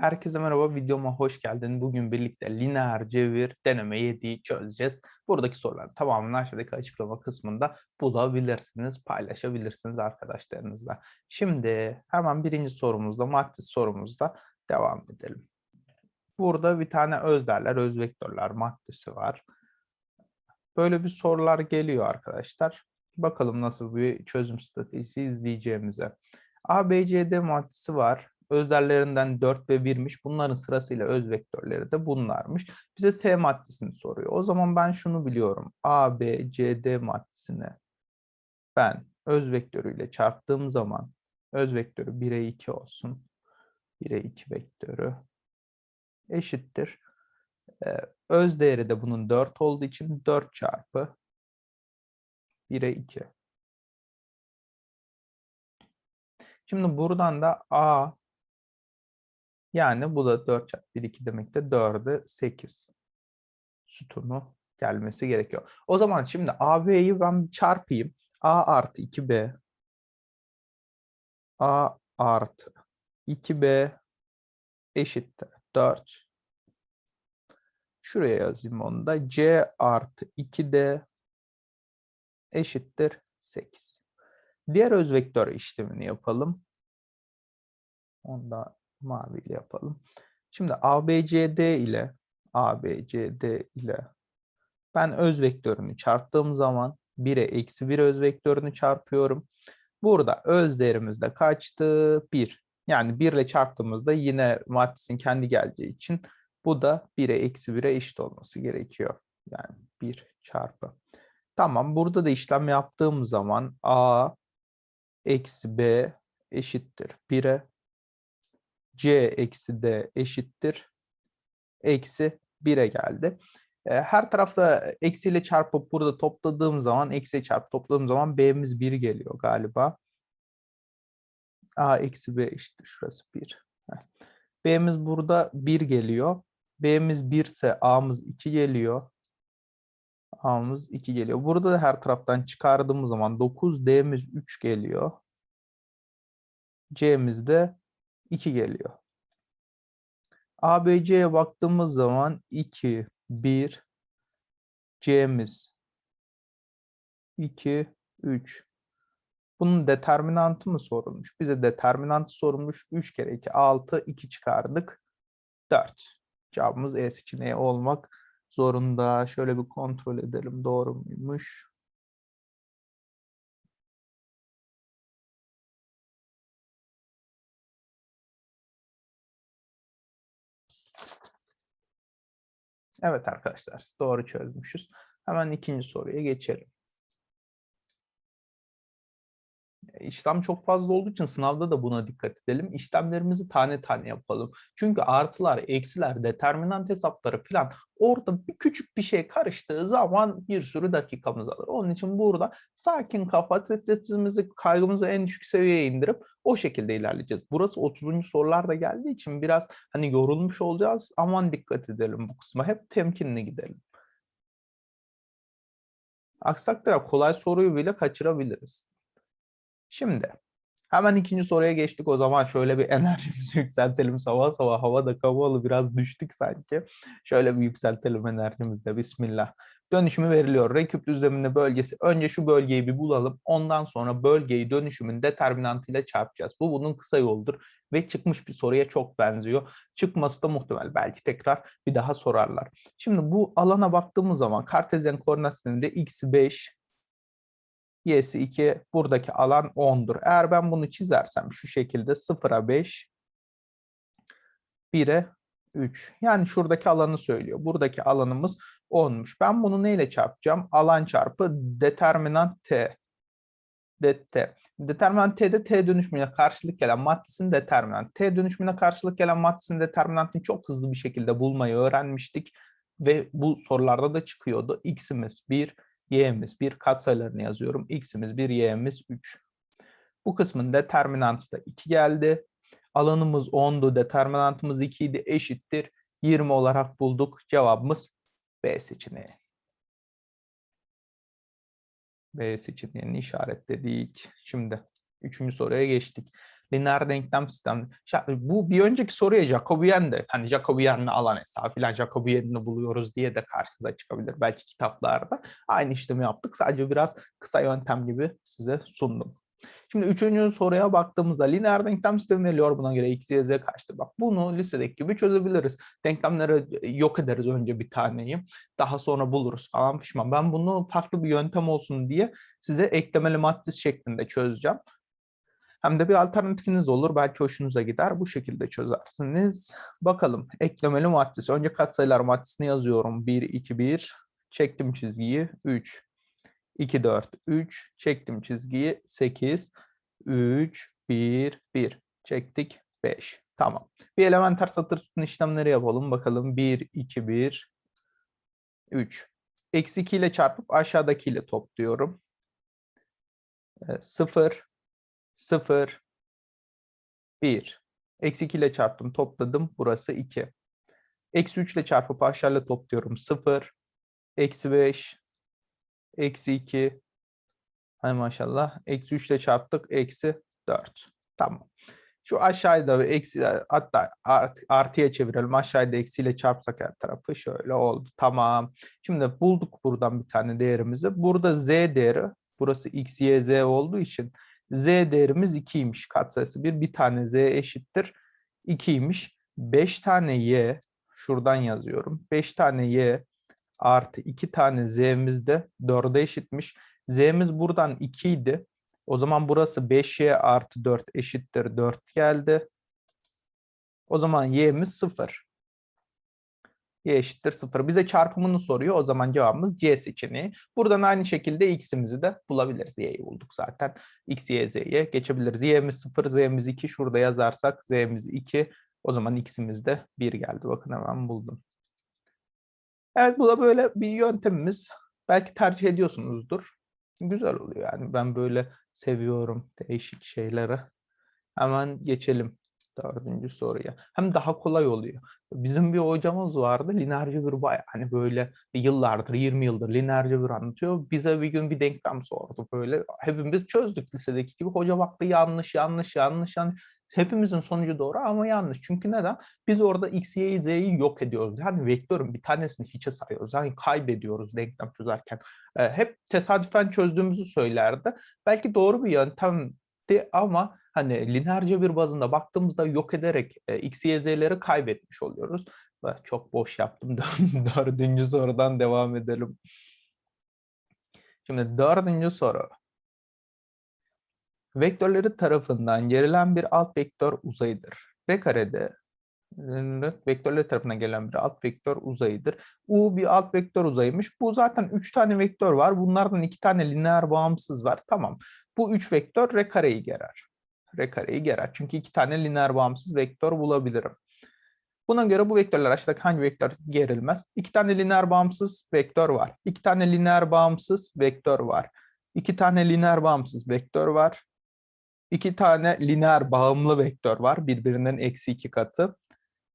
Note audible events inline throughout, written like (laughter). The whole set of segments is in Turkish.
Herkese merhaba, videoma hoş geldin. Bugün birlikte lineer cevir deneme 7'yi çözeceğiz. Buradaki soruların tamamını aşağıdaki açıklama kısmında bulabilirsiniz, paylaşabilirsiniz arkadaşlarınızla. Şimdi hemen birinci sorumuzda, matris sorumuzda devam edelim. Burada bir tane özderler, öz vektörler maddesi var. Böyle bir sorular geliyor arkadaşlar. Bakalım nasıl bir çözüm stratejisi izleyeceğimize. ABCD maddesi var özderlerinden 4 ve 1'miş. Bunların sırasıyla öz vektörleri de bunlarmış. Bize S maddesini soruyor. O zaman ben şunu biliyorum. A, B, C, D maddesini ben öz vektörüyle çarptığım zaman öz vektörü 1'e 2 olsun. 1'e 2 vektörü eşittir. Ee, öz değeri de bunun 4 olduğu için 4 çarpı 1'e 2. Şimdi buradan da A yani bu da 4 çarpı 1 2 demek de 4'e 8 sütunu gelmesi gerekiyor. O zaman şimdi AB'yi ben çarpayım. A artı 2B A artı 2B eşittir 4. Şuraya yazayım onu da. C artı 2D eşittir 8. Diğer öz vektör işlemini yapalım. Onu da maviyle yapalım. Şimdi ABCD ile ABCD ile ben öz vektörünü çarptığım zaman 1'e eksi 1 öz vektörünü çarpıyorum. Burada öz değerimiz de kaçtı? 1. Yani 1 ile çarptığımızda yine matrisin kendi geleceği için bu da 1'e eksi 1'e eşit olması gerekiyor. Yani 1 çarpı. Tamam burada da işlem yaptığım zaman A eksi B eşittir 1'e c eksi d eşittir. Eksi 1'e geldi. Her tarafta eksiyle çarpıp burada topladığım zaman, eksi çarpıp topladığım zaman b'miz 1 geliyor galiba. a eksi b eşittir. Şurası 1. b'miz burada 1 geliyor. b'miz 1 ise a'mız 2 geliyor. a'mız 2 geliyor. Burada da her taraftan çıkardığımız zaman 9d'miz 3 geliyor. c'miz de 2 geliyor. ABC'ye baktığımız zaman 2, 1, C'miz 2, 3. Bunun determinantı mı sorulmuş? Bize determinantı sorulmuş. 3 kere 2, 6, 2 çıkardık. 4. Cevabımız E seçeneği olmak zorunda. Şöyle bir kontrol edelim. Doğru muymuş? Evet arkadaşlar doğru çözmüşüz. Hemen ikinci soruya geçelim. İşlem çok fazla olduğu için sınavda da buna dikkat edelim. İşlemlerimizi tane tane yapalım. Çünkü artılar, eksiler, determinant hesapları falan orada bir küçük bir şey karıştığı zaman bir sürü dakikamız alır. Onun için burada sakin kafa, stresimizi, kaygımızı en düşük seviyeye indirip o şekilde ilerleyeceğiz. Burası 30. sorular da geldiği için biraz hani yorulmuş olacağız. Aman dikkat edelim bu kısma. Hep temkinli gidelim. Aksi takdirde kolay soruyu bile kaçırabiliriz. Şimdi hemen ikinci soruya geçtik. O zaman şöyle bir (laughs) enerjimizi yükseltelim. Sabah sabah hava da kapalı biraz düştük sanki. Şöyle bir yükseltelim enerjimizde. Bismillah. Dönüşümü veriliyor. Reküp düzleminde bölgesi. Önce şu bölgeyi bir bulalım. Ondan sonra bölgeyi dönüşümün determinantıyla çarpacağız. Bu bunun kısa yoldur. Ve çıkmış bir soruya çok benziyor. Çıkması da muhtemel. Belki tekrar bir daha sorarlar. Şimdi bu alana baktığımız zaman Kartezyen koordinat sisteminde x 5, y'si 2, buradaki alan 10'dur. Eğer ben bunu çizersem şu şekilde 0'a 5, 1'e 3. Yani şuradaki alanı söylüyor. Buradaki alanımız 10'muş. Ben bunu neyle çarpacağım? Alan çarpı determinant t. Det. Determinant t'de t dönüşümüne karşılık gelen matrisin determinant. T dönüşümüne karşılık gelen matrisin determinantını çok hızlı bir şekilde bulmayı öğrenmiştik. Ve bu sorularda da çıkıyordu. X'imiz 1, y'miz 1 katsayılarını yazıyorum. x'imiz 1, y'miz 3. Bu kısmın determinantı da 2 geldi. Alanımız 10'du, determinantımız 2 idi, eşittir. 20 olarak bulduk. Cevabımız B seçeneği. B seçeneğini işaretledik. Şimdi üçüncü soruya geçtik. Lineer denklem sistemi. Şa- Bu bir önceki soruya Jacobian de hani Jacobian'la alan hesabı filan Jacobian'ını buluyoruz diye de karşınıza çıkabilir. Belki kitaplarda aynı işlemi yaptık. Sadece biraz kısa yöntem gibi size sundum. Şimdi üçüncü soruya baktığımızda lineer denklem sistemi veriliyor buna göre x, y, z kaçtır? Bak bunu lisedeki gibi çözebiliriz. Denklemleri yok ederiz önce bir taneyi. Daha sonra buluruz falan pişman. Ben bunu farklı bir yöntem olsun diye size eklemeli matris şeklinde çözeceğim. Hem de bir alternatifiniz olur. Belki hoşunuza gider. Bu şekilde çözersiniz. Bakalım eklemeli matris. Önce katsayılar matrisini yazıyorum. 1, 2, 1. Çektim çizgiyi. 3, 2, 4, 3. Çektim çizgiyi. 8, 3, 1, 1. Çektik. 5. Tamam. Bir elementer satır sütun işlemleri yapalım. Bakalım 1, 2, 1, 3. Eksi 2 ile çarpıp aşağıdakiyle topluyorum. 0, 0, 1. Eksi 2 ile çarptım, topladım. Burası 2. Eksi 3 ile çarpıp aşağıyla topluyorum. 0, eksi 5, eksi 2. Hay maşallah. Eksi 3 ile çarptık. Eksi 4. Tamam. Şu aşağıda eksi hatta art, artıya çevirelim. Aşağıda eksiyle çarpsak her tarafı şöyle oldu. Tamam. Şimdi bulduk buradan bir tane değerimizi. Burada z değeri burası x, y, z olduğu için z değerimiz 2'ymiş katsayısı 1. Bir tane z eşittir 2'ymiş. 5 tane y şuradan yazıyorum. 5 tane y artı 2 tane z'miz de 4'e eşitmiş. z'miz buradan 2 idi. O zaman burası 5y artı 4 eşittir 4 geldi. O zaman y'miz 0. y eşittir 0. Bize çarpımını soruyor. O zaman cevabımız C seçeneği. Buradan aynı şekilde x'imizi de bulabiliriz. y'yi bulduk zaten. x, y, z'ye geçebiliriz. y'miz 0, z'miz 2. Şurada yazarsak z'miz 2. O zaman x'imiz de 1 geldi. Bakın hemen buldum. Evet bu da böyle bir yöntemimiz. Belki tercih ediyorsunuzdur. Güzel oluyor yani. Ben böyle seviyorum değişik şeyleri. Hemen geçelim dördüncü soruya. Hem daha kolay oluyor. Bizim bir hocamız vardı. Lineer cebir bayağı hani böyle yıllardır, 20 yıldır lineer cebir anlatıyor. Bize bir gün bir denklem sordu böyle. Hepimiz çözdük lisedeki gibi. Hoca baktı yanlış, yanlış, yanlış, yanlış. Hepimizin sonucu doğru ama yanlış. Çünkü neden? Biz orada x, y, z'yi yok ediyoruz. Yani vektörün bir tanesini hiçe sayıyoruz. Yani kaybediyoruz denklem çözerken. Hep tesadüfen çözdüğümüzü söylerdi. Belki doğru bir yöntemdi ama hani lineer cebir bazında baktığımızda yok ederek e, x, y, z'leri kaybetmiş oluyoruz. Çok boş yaptım. (laughs) Dördüncü sorudan devam edelim. Şimdi dördüncü soru. Vektörleri tarafından gerilen bir alt vektör uzayıdır. R karede vektörleri tarafından gelen bir alt vektör uzayıdır. U bir alt vektör uzayıymış. Bu zaten 3 tane vektör var. Bunlardan 2 tane lineer bağımsız var. Tamam. Bu 3 vektör R kareyi gerer. R kareyi gerer. Çünkü 2 tane lineer bağımsız vektör bulabilirim. Buna göre bu vektörler aşağıdaki hangi vektör gerilmez? 2 tane lineer bağımsız vektör var. 2 tane lineer bağımsız vektör var. 2 tane lineer bağımsız vektör var. İki tane lineer bağımlı vektör var. Birbirinden eksi iki katı.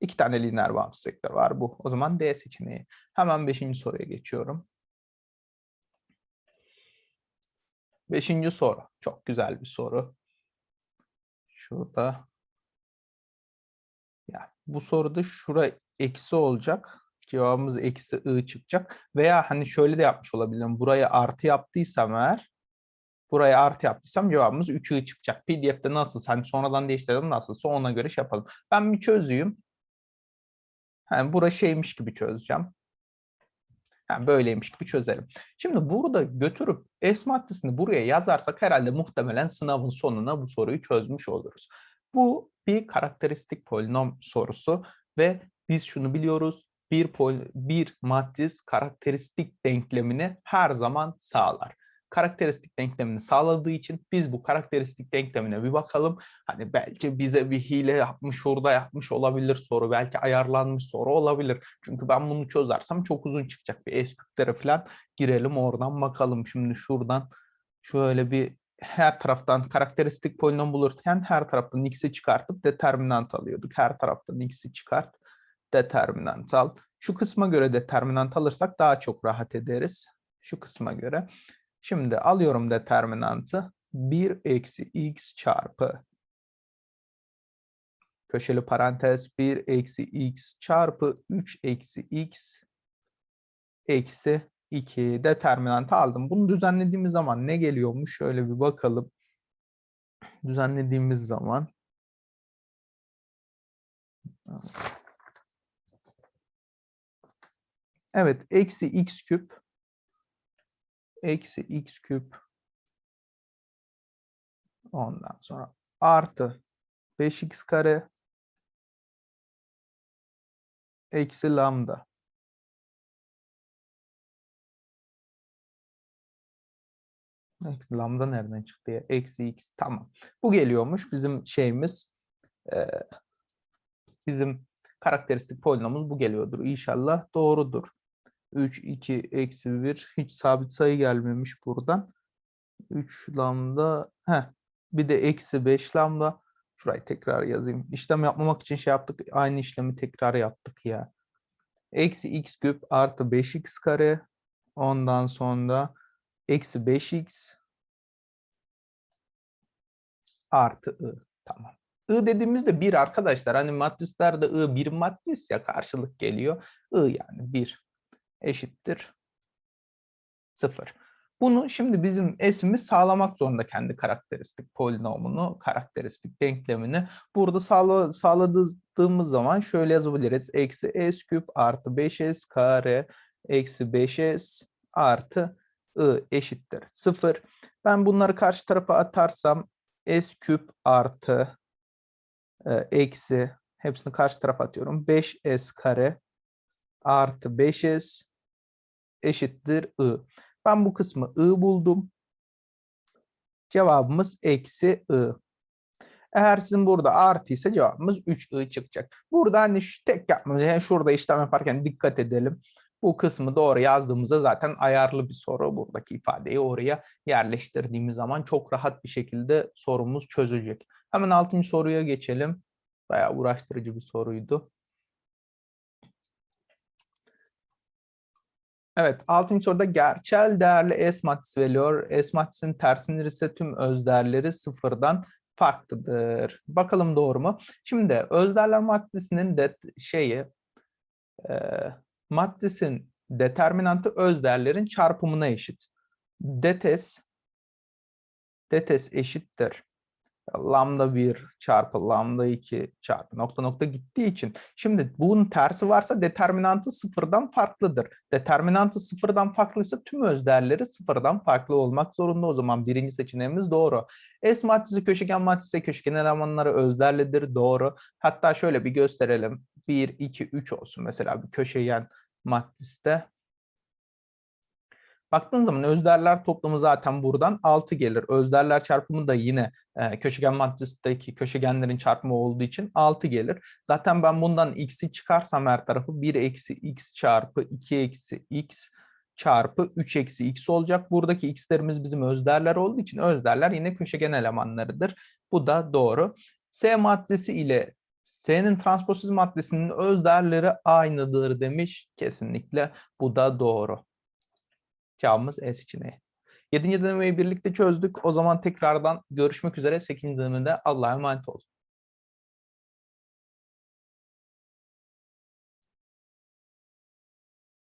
İki tane lineer bağımsız vektör var bu. O zaman D seçeneği. Hemen beşinci soruya geçiyorum. Beşinci soru. Çok güzel bir soru. Şurada. Ya, bu soruda şura eksi olacak. Cevabımız eksi i çıkacak. Veya hani şöyle de yapmış olabilirim. Buraya artı yaptıysam eğer buraya artı yaptıysam cevabımız 3'ü çıkacak. PDF'de nasıl? Hani sonradan değiştirdim nasılsa ona göre şey yapalım. Ben bir çözeyim. Yani burası şeymiş gibi çözeceğim. Yani böyleymiş gibi çözelim. Şimdi burada götürüp S maddesini buraya yazarsak herhalde muhtemelen sınavın sonuna bu soruyu çözmüş oluruz. Bu bir karakteristik polinom sorusu ve biz şunu biliyoruz. Bir, pol, bir matris karakteristik denklemini her zaman sağlar karakteristik denklemini sağladığı için biz bu karakteristik denklemine bir bakalım. Hani belki bize bir hile yapmış, orada yapmış olabilir soru. Belki ayarlanmış soru olabilir. Çünkü ben bunu çözersem çok uzun çıkacak. Bir S falan girelim oradan bakalım. Şimdi şuradan şöyle bir her taraftan karakteristik polinom bulurken her taraftan x'i çıkartıp determinant alıyorduk. Her taraftan x'i çıkart, determinant al. Şu kısma göre determinant alırsak daha çok rahat ederiz. Şu kısma göre. Şimdi alıyorum determinantı. 1 eksi x çarpı köşeli parantez 1 eksi x çarpı 3 eksi x eksi 2 determinantı aldım. Bunu düzenlediğimiz zaman ne geliyormuş? Şöyle bir bakalım. Düzenlediğimiz zaman Evet, eksi x küp eksi x küp ondan sonra artı 5x kare eksi lambda Eksi lambda nereden çıktı ya? Eksi x. Tamam. Bu geliyormuş bizim şeyimiz. e, bizim karakteristik polinomumuz bu geliyordur. İnşallah doğrudur. 3, 2, eksi 1. Hiç sabit sayı gelmemiş buradan. 3 lambda. Heh. Bir de eksi 5 lambda. Şurayı tekrar yazayım. İşlem yapmamak için şey yaptık. Aynı işlemi tekrar yaptık ya. Eksi x küp artı 5x kare. Ondan sonra eksi 5x artı i. Tamam. I dediğimizde 1 arkadaşlar. Hani matrislerde I bir matris ya karşılık geliyor. I yani 1 eşittir 0. Bunu şimdi bizim S'imiz sağlamak zorunda kendi karakteristik polinomunu, karakteristik denklemini. Burada sağla, sağladığımız zaman şöyle yazabiliriz. Eksi S küp artı 5S kare eksi 5S artı I eşittir 0. Ben bunları karşı tarafa atarsam S küp artı e, eksi hepsini karşı tarafa atıyorum. 5S kare artı 5S eşittir I. Ben bu kısmı I buldum. Cevabımız eksi I. Eğer sizin burada artıysa cevabımız 3I çıkacak. Burada hani şu tek yapmamız yani şurada işlem yaparken dikkat edelim. Bu kısmı doğru yazdığımızda zaten ayarlı bir soru. Buradaki ifadeyi oraya yerleştirdiğimiz zaman çok rahat bir şekilde sorumuz çözülecek. Hemen 6. soruya geçelim. Bayağı uğraştırıcı bir soruydu. Evet, 6. soruda gerçel değerli S matrisi veriliyor. S matrisinin tersinin ise tüm özdeğerleri sıfırdan farklıdır. Bakalım doğru mu? Şimdi özdeğerler matrisinin de şeyi e, matrisin determinantı özdeğerlerin çarpımına eşit. Detes detes eşittir lambda 1 çarpı lambda 2 çarpı nokta nokta gittiği için şimdi bunun tersi varsa determinantı sıfırdan farklıdır. Determinantı sıfırdan farklıysa tüm özdeğerleri sıfırdan farklı olmak zorunda. O zaman birinci seçeneğimiz doğru. S matrisi köşegen matrisi köşegen elemanları özdeğerlidir. Doğru. Hatta şöyle bir gösterelim. 1, 2, 3 olsun mesela bir köşegen matriste. Baktığın zaman özderler toplamı zaten buradan 6 gelir. Özderler çarpımı da yine e, köşegen matristeki köşegenlerin çarpımı olduğu için 6 gelir. Zaten ben bundan x'i çıkarsam her tarafı 1 eksi x çarpı 2 eksi x çarpı 3 eksi x olacak. Buradaki x'lerimiz bizim özderler olduğu için özderler yine köşegen elemanlarıdır. Bu da doğru. S maddesi ile S'nin transpoziz maddesinin özderleri aynıdır demiş. Kesinlikle bu da doğru. Cevabımız E seçeneği. Yedinci denemeyi birlikte çözdük. O zaman tekrardan görüşmek üzere. Sekizinci denemede Allah'a emanet olun.